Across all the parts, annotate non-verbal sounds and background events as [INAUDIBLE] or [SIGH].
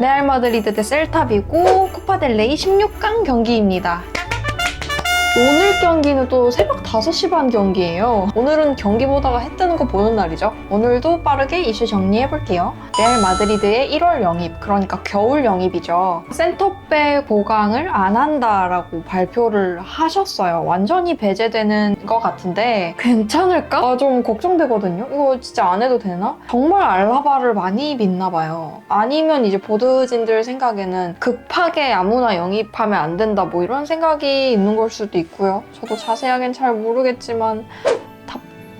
레알 마드리드 대 셀타비고 코파델레이 16강 경기입니다. 오늘 경기는 또 새벽 5시 반 경기예요. 오늘은 경기 보다가 해 뜨는 거 보는 날이죠. 오늘도 빠르게 이슈 정리해 볼게요. 레알 마드리드의 1월 영입, 그러니까 겨울 영입이죠. 센터백 보강을 안 한다라고 발표를 하셨어요. 완전히 배제되는 것 같은데 괜찮을까? 아, 좀 걱정되거든요. 이거 진짜 안 해도 되나? 정말 알라바를 많이 믿나 봐요. 아니면 이제 보드진들 생각에는 급하게 아무나 영입하면 안 된다 뭐 이런 생각이 있는 걸 수도 있고 요. 저도 자세하게는 잘 모르겠지만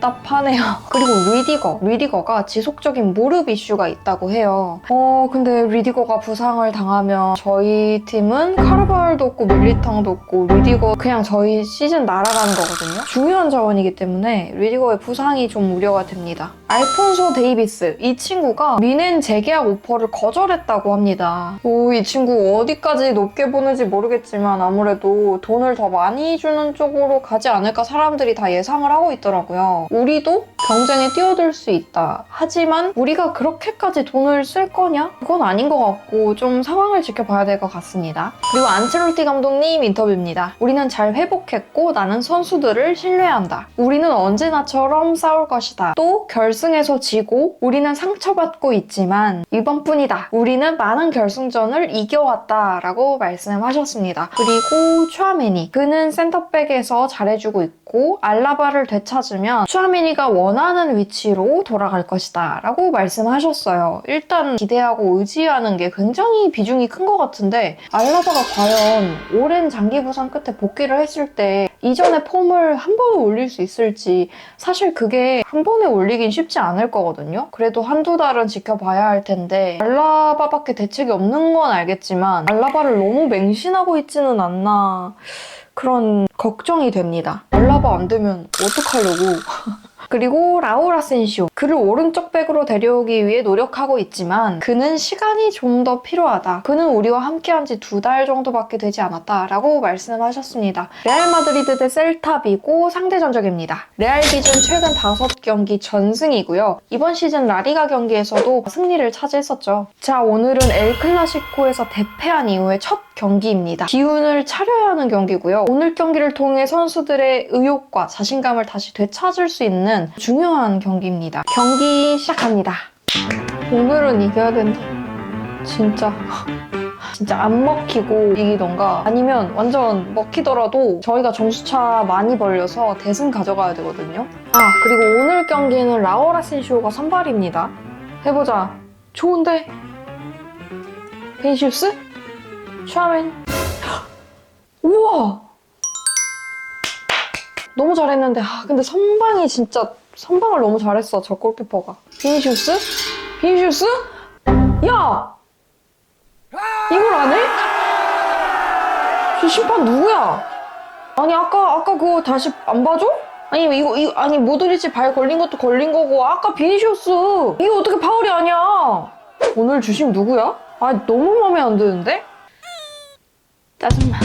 답답하네요. [LAUGHS] 그리고 리디거. 리디거가 지속적인 무릎 이슈가 있다고 해요. 어, 근데 리디거가 부상을 당하면 저희 팀은 카르발도 없고 밀리탕도 없고 리디거 그냥 저희 시즌 날아가는 거거든요. 중요한 자원이기 때문에 리디거의 부상이 좀 우려가 됩니다. 알폰소 데이비스. 이 친구가 미넨 재계약 오퍼를 거절했다고 합니다. 오, 이 친구 어디까지 높게 보는지 모르겠지만 아무래도 돈을 더 많이 주는 쪽으로 가지 않을까 사람들이 다 예상을 하고 있더라고요. 우리도 경쟁에 뛰어들 수 있다. 하지만 우리가 그렇게까지 돈을 쓸 거냐? 그건 아닌 것 같고 좀 상황을 지켜봐야 될 것 같습니다. 그리고 안첼로티 감독님 인터뷰입니다. 우리는 잘 회복했고 나는 선수들을 신뢰한다. 우리는 언제나처럼 싸울 것이다. 또 결승에서 지고 우리는 상처받고 있지만 이번뿐이다. 우리는 많은 결승전을 이겨왔다 라고 말씀하셨습니다. 그리고 추아메니 그는 센터백에서 잘해주고 있고 알라바를 되찾으면 추아메니가 원 하는 위치로 돌아갈 것이다 라고 말씀하셨어요. 일단 기대하고 의지하는 게 굉장히 비중이 큰 것 같은데 알라바가 과연 오랜 장기 부상 끝에 복귀를 했을 때 이전의 폼을 한 번에 올릴 수 있을지 사실 그게 한 번에 올리긴 쉽지 않을 거거든요. 그래도 한두 달은 지켜봐야 할 텐데 알라바밖에 대책이 없는 건 알겠지만 알라바를 너무 맹신하고 있지는 않나 그런 걱정이 됩니다. 알라바 안 되면 어떡하려고. [LAUGHS] 그리고 라울 아센시오. 그를 오른쪽 백으로 데려오기 위해 노력하고 있지만 그는 시간이 좀 더 필요하다. 그는 우리와 함께한 지 두 달 정도밖에 되지 않았다 라고 말씀하셨습니다. 레알 마드리드 대 셀타비고 상대 전적입니다. 레알 기준 최근 5경기 전승이고요. 이번 시즌 라리가 경기에서도 승리를 차지했었죠. 자, 오늘은 엘 클라시코에서 대패한 이후의 첫 경기입니다. 기운을 차려야 하는 경기고요. 오늘 경기를 통해 선수들의 의욕과 자신감을 다시 되찾을 수 있는 중요한 경기입니다. 경기 시작합니다. 오늘은 이겨야 된다. 진짜. [LAUGHS] 진짜 안 먹히고 이기던가 아니면 완전 먹히더라도 저희가 점수차 많이 벌려서 대승 가져가야 되거든요. 아 그리고 오늘 경기는 라오라 센시오가 선발입니다. 해보자. 좋은데? 베니시우스? 샤멘. [GASPS] 우와! 너무 잘했는데, 아, 근데 선방이 진짜, 선방을 너무 잘했어, 저 골키퍼가. 비니시우스? 비니시우스? 야! 이걸 안 해? 저 심판 누구야? 아니, 아까, 아까 그거 다시 안 봐줘? 아니, 이거, 이거, 아니, 모드리치 발 걸린 것도 걸린 거고, 아까 비니시우스! 이게 어떻게 파울이 아니야? 오늘 주심 누구야? 아, 너무 마음에 안 드는데? 짜증나.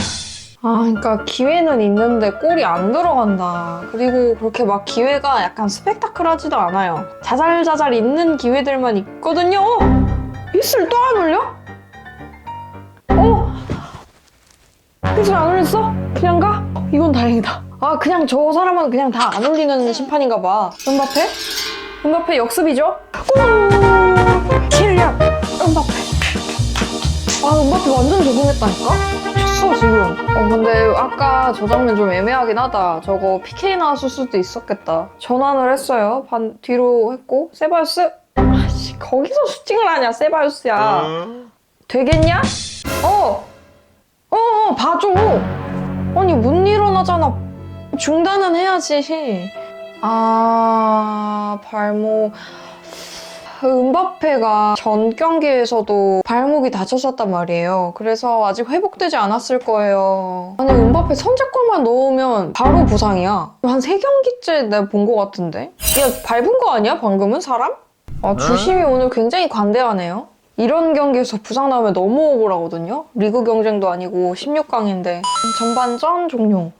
아, 그러니까 기회는 있는데 골이 안 들어간다. 그리고 그렇게 막 기회가 약간 스펙타클하지도 않아요. 자잘자잘 있는 기회들만 있거든요. 휘슬 또안 올려? 어? 휘슬 안 올렸어? 그냥 가? 이건 다행이다. 아, 그냥 저 사람은 그냥 다 안 올리는 심판인가 봐. 은바페? 은바페 역습이죠? 오! 킬리안! 은바페. 아, 은바페 완전 적응했다니까? 쳤어, 지금. 어, 근데 아까 저 장면 좀 애매하긴 하다. 저거 PK 나왔을 수도 있었겠다. 전환을 했어요. 반, 뒤로 했고. 세바이오스? 아씨, 거기서 슈팅을 하냐, 세바이오스야. 되겠냐? 어! 어, 어, 봐줘! 아니, 못 일어나잖아. 중단은 해야지. 아, 발목. 은바페가 전 경기에서도 발목이 다쳤었단 말이에요. 그래서 아직 회복되지 않았을 거예요. 아니, 은바페 선제골만 넣으면 바로 부상이야. 한 세경기째 내가 본 것 같은데? 야, 밟은 거 아니야, 방금은? 사람? 아, 주심이 오늘 굉장히 관대하네요. 이런 경기에서 부상 나오면 너무 억울하거든요. 리그 경쟁도 아니고 16강인데. 전반전 종료.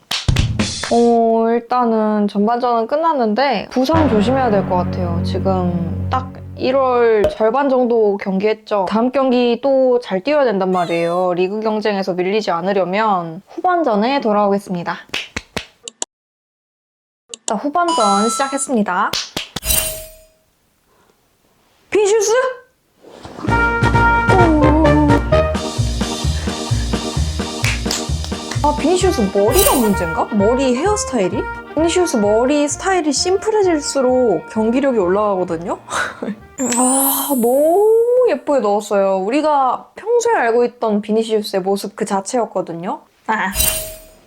어, 일단은 전반전은 끝났는데 부상 조심해야 될 것 같아요. 지금 딱 1월 절반 정도 경기했죠. 다음 경기 또 잘 뛰어야 된단 말이에요. 리그 경쟁에서 밀리지 않으려면 후반전에 돌아오겠습니다. 자, 후반전 시작했습니다. 아, 비니시우스 머리가 문제인가? 머리 헤어스타일이? 비니시우스 머리 스타일이 심플해질수록 경기력이 올라가거든요? [LAUGHS] 아, 너무 예쁘게 넣었어요. 우리가 평소에 알고 있던 비니시우스의 모습 그 자체였거든요? 아.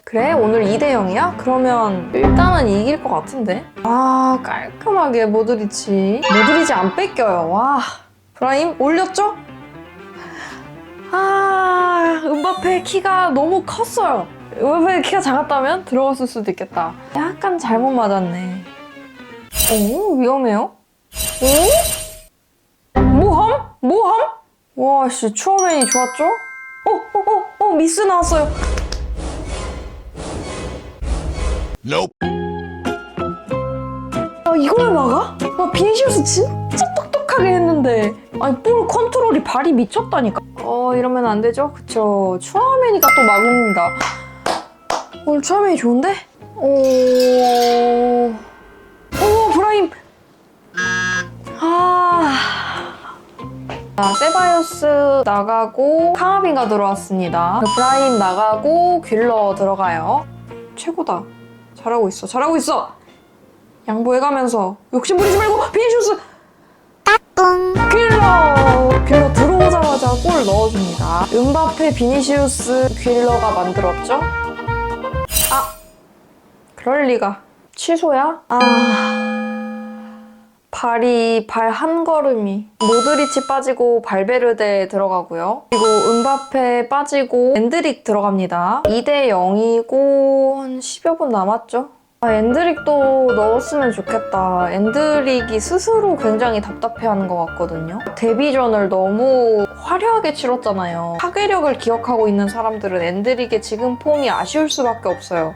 그래? 오늘 2대 0이야? 그러면 일단은 이길 것 같은데? 아, 깔끔하게 모드리치. 모드리치 안 뺏겨요. 와. 브라임 올렸죠? 아, 은바페 키가 너무 컸어요. 은바페 키가 작았다면 들어갔을 수도 있겠다. 약간 잘못 맞았네. 오, 위험해요? 오? 모함? 모함? 와, 씨, 추어맨이 좋았죠? 어, 어, 어, 어, 미스 나왔어요. Nope. 아, 이걸 막아? 와, 비니시우스 진짜 똑똑하게 했는데. 아니, 볼 컨트롤이 발이 미쳤다니까. 어, 이러면 안 되죠? 그쵸. 추아메니가 또 막습니다. 오늘 추아메니 좋은데? 오. 오, 브라임! 아. 자, 세바이오스 나가고 카마빈가 들어왔습니다. 브라임 나가고 귤러 들어가요. 최고다. 잘하고 있어. 잘하고 있어. 양보해가면서 욕심 부리지 말고 비니슈스 퀼러 퀼러 들어오자마자 골 넣어줍니다. 은바페 비니시우스 퀼러가 만들었죠? 아 그럴 리가 취소야? 아 발이 발 한 걸음이 모드리치 빠지고 발베르데 들어가고요. 그리고 은바페 빠지고 엔드릭 들어갑니다. 2대 0이고 한 10여 분 남았죠? 아, 엔드릭도 넣었으면 좋겠다. 엔드릭이 스스로 굉장히 답답해하는 것 같거든요. 데뷔전을 너무 화려하게 치렀잖아요. 파괴력을 기억하고 있는 사람들은 엔드릭의 지금 폼이 아쉬울 수밖에 없어요.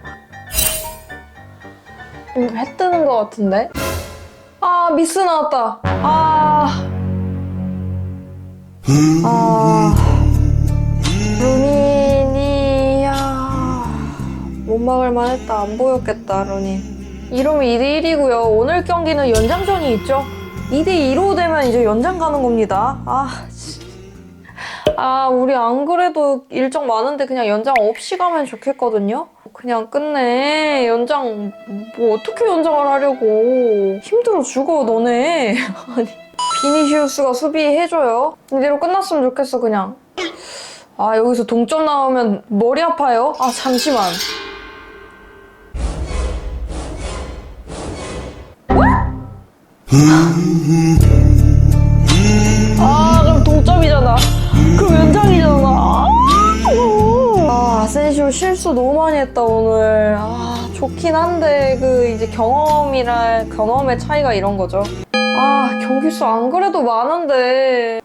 음, 해 뜨는 것 같은데? 아, 미스 나왔다. 아. 아. 못 막을 만했다. 안 보였겠다, 루닌. 이러면 2대1이고요. 오늘 경기는 연장전이 있죠. 2대2로 되면 이제 연장 가는 겁니다. 아, 씨. 아, 우리 안 그래도 일정 많은데 그냥 연장 없이 가면 좋겠거든요? 그냥 끝내. 연장, 뭐 어떻게 연장을 하려고. 힘들어 죽어, 너네. [LAUGHS] 아니. 비니시우스가 수비해줘요. 이대로 끝났으면 좋겠어, 그냥. 아, 여기서 동점 나오면 머리 아파요? 아, 잠시만. 아, 그럼 동점이잖아. 그럼 연장이잖아. 아, 아, 아센시오 실수 너무 많이 했다, 오늘. 아, 좋긴 한데, 그, 이제 경험이랑, 경험의 차이가 이런 거죠. 아, 경기수 안 그래도 많은데.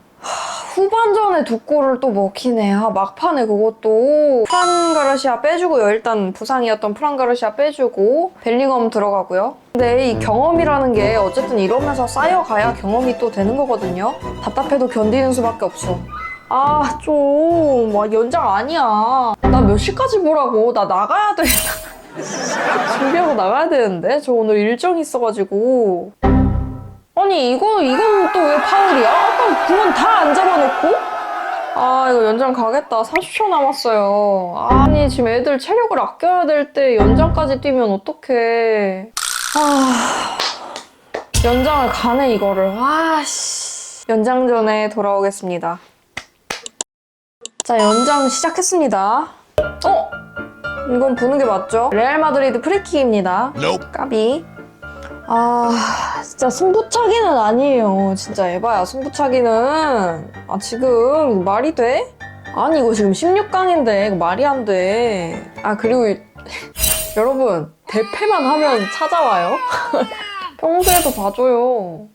하, 후반전에 두 골을 또 먹히네. 아, 막판에 그것도. 프란 가르시아 빼주고 요. 일단 부상이었던 프란 가르시아 빼주고, 벨링엄 들어가고요. 근데 이 경험이라는 게 어쨌든 이러면서 쌓여가야 경험이 또 되는 거거든요. 답답해도 견디는 수밖에 없어. 아, 좀, 와, 연장 아니야. 나 몇 시까지 보라고. 나 나가야 돼. [LAUGHS] 준비하고 나가야 되는데? 저 오늘 일정이 있어가지고. 아니, 이거, 이건 또 왜 파울이야? 아까 그건 다안 잡아놓고? 아, 이거 연장 가겠다. 30초 남았어요. 아니, 지금 애들 체력을 아껴야 될 때 연장까지 뛰면 어떡해. 아, 연장을 가네, 이거를. 아, 씨. 연장 전에 돌아오겠습니다. 자, 연장 시작했습니다. 어? 이건 부는 게 맞죠? 레알 마드리드 프리킥입니다. 까비. 아, 진짜 승부차기는 아니에요. 진짜 에바야, 승부차기는. 아, 지금 말이 돼? 아니, 이거 지금 16강인데, 이거 말이 안 돼. 아, 그리고 이- [LAUGHS] 여러분, 대패만 하면 찾아와요? [LAUGHS] 평소에도 봐줘요.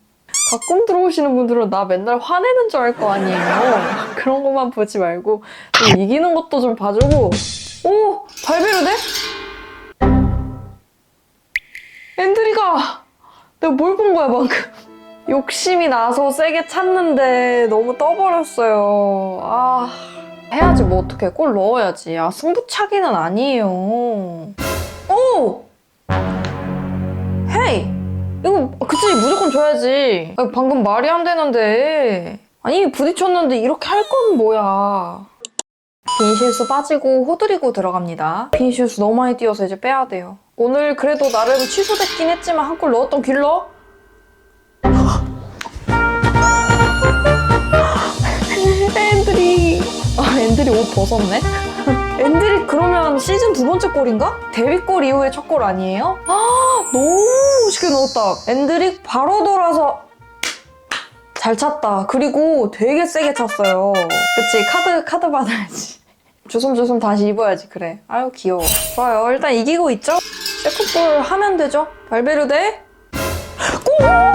가끔 들어오시는 분들은 나 맨날 화내는 줄 알 거 아니에요. [LAUGHS] 그런 것만 보지 말고 좀 이기는 것도 좀 봐주고. 오! 발베르데? 엔드리가! 내가 뭘 본 거야, 방금? [LAUGHS] 욕심이 나서 세게 찼는데 너무 떠버렸어요. 아, 해야지 뭐 어떡해. 골 넣어야지. 아, 승부차기는 아니에요. 오! 헤이! 이거 그치 무조건 줘야지. 아, 방금 말이 안 되는데. 아니 부딪혔는데 이렇게 할 건 뭐야. 비니시우스 빠지고 호드리고 들어갑니다. 비니시우스 너무 많이 뛰어서 이제 빼야 돼요. 오늘 그래도 나름 취소됐긴 했지만 한 골 넣었던 길러? 앤드리. 아, 앤드리 옷 벗었네? 앤드리 그러면 시즌 두 번째 골인가? 데뷔골 이후에 첫골 아니에요? 아, 너무 멋있게 넣었다. 앤드릭 바로 돌아서 잘 찼다. 그리고 되게 세게 찼어요. 그치, 카드, 카드 받아야지. [LAUGHS] 조심조심 다시 입어야지, 그래. 아유, 귀여워. 좋아요. 일단 이기고 있죠? 세컨볼 하면 되죠? 발베르데? 골! 와,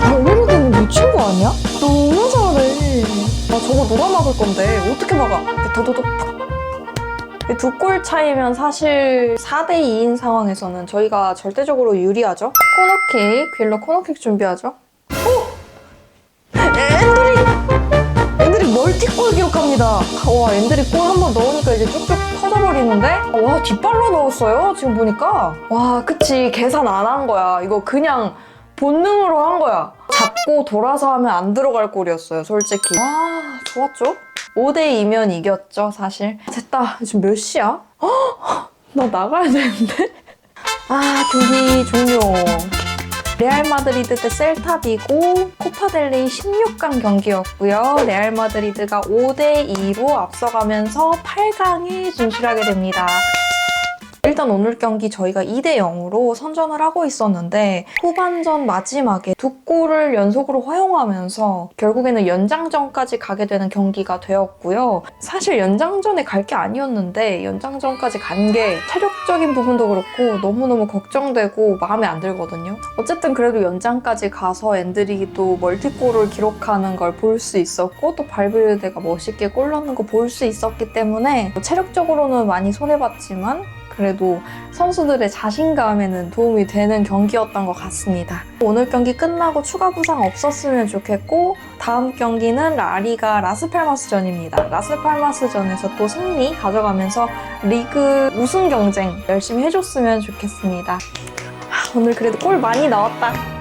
발베르데는 미친 거 아니야? 너무 잘해. 나 저거 누가 막을 건데? 어떻게 막아? 도도도 두 골 차이면 사실 4대2인 상황에서는 저희가 절대적으로 유리하죠? 코너킥, 빌러 코너킥 준비하죠? 오! 앤드릭! 앤드릭 멀티골 기록합니다. 와, 앤드릭 골한 번 넣으니까 이제 쭉쭉 터져버리는데? 와, 뒷발로 넣었어요, 지금 보니까. 와, 그치. 계산 안 한 거야. 이거 그냥 본능으로 한 거야. 잡고 돌아서 하면 안 들어갈 골이었어요, 솔직히. 와, 좋았죠? 5대2면 이겼죠, 사실. 됐다. 지금 몇 시야? 헉, 나 나가야 되는데? [LAUGHS] 아, 경기 종료. 레알 마드리드 대 셀타비고 코파델레이 16강 경기였고요. 레알 마드리드가 5대 2로 앞서가면서 8강에 진출하게 됩니다. 일단 오늘 경기 저희가 2대 0으로 선전을 하고 있었는데 후반전 마지막에 두 골을 연속으로 허용하면서 결국에는 연장전까지 가게 되는 경기가 되었고요. 사실 연장전에 갈 게 아니었는데 연장전까지 간 게 체력적인 부분도 그렇고 너무너무 걱정되고 마음에 안 들거든요. 어쨌든 그래도 연장까지 가서 또 멀티골을 기록하는 걸 볼 수 있었고 또 발베르데가 멋있게 골 넣는 거 볼 수 있었기 때문에 체력적으로는 많이 손해봤지만 그래도 선수들의 자신감에는 도움이 되는 경기였던 것 같습니다. 오늘 경기 끝나고 추가 부상 없었으면 좋겠고 다음 경기는 라리가 라스팔마스전입니다. 라스팔마스전에서 또 승리 가져가면서 리그 우승 경쟁 열심히 해줬으면 좋겠습니다. 아, 오늘 그래도 골 많이 넣었다.